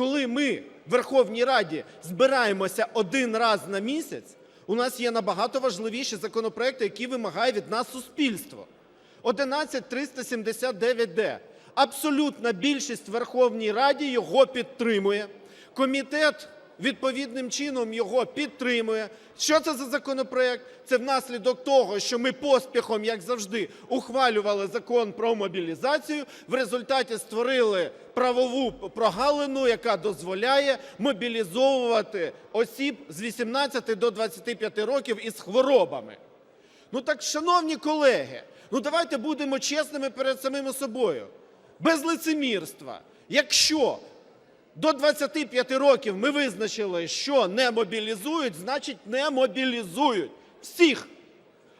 коли ми в Верховній Раді збираємося один раз на місяць, у нас є набагато важливіші законопроекти, які вимагає від нас суспільство. 11379-д. Абсолютна більшість в Верховній Раді його підтримує. Комітет відповідним чином його підтримує. Що це за законопроект? Це внаслідок того, що ми поспіхом, як завжди, ухвалювали закон про мобілізацію. В результаті створили правову прогалину, яка дозволяє мобілізовувати осіб з 18 до 25 років із хворобами. Ну так, шановні колеги, ну давайте будемо чесними перед самими собою. Без лицемірства. Якщо до 25 років ми визначили, що не мобілізують, значить не мобілізують всіх.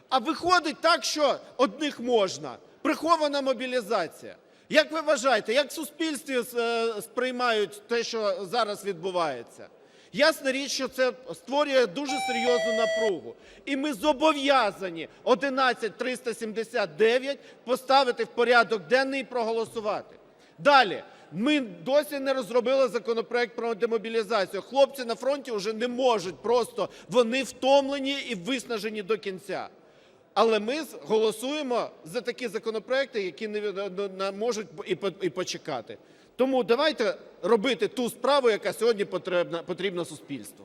А виходить так, що одних можна. Прихована мобілізація. Як ви вважаєте, як в суспільстві е, сприймають те, що зараз відбувається? Ясна річ, що це створює дуже серйозну напругу. І ми зобов'язані 11379 поставити в порядок денний і проголосувати. Далі. Ми досі не розробили законопроект про демобілізацію. Хлопці на фронті вже не можуть просто, вони втомлені і виснажені до кінця. Але ми голосуємо за такі законопроекти, які не, можуть і, почекати. Тому давайте робити ту справу, яка сьогодні потрібна суспільству.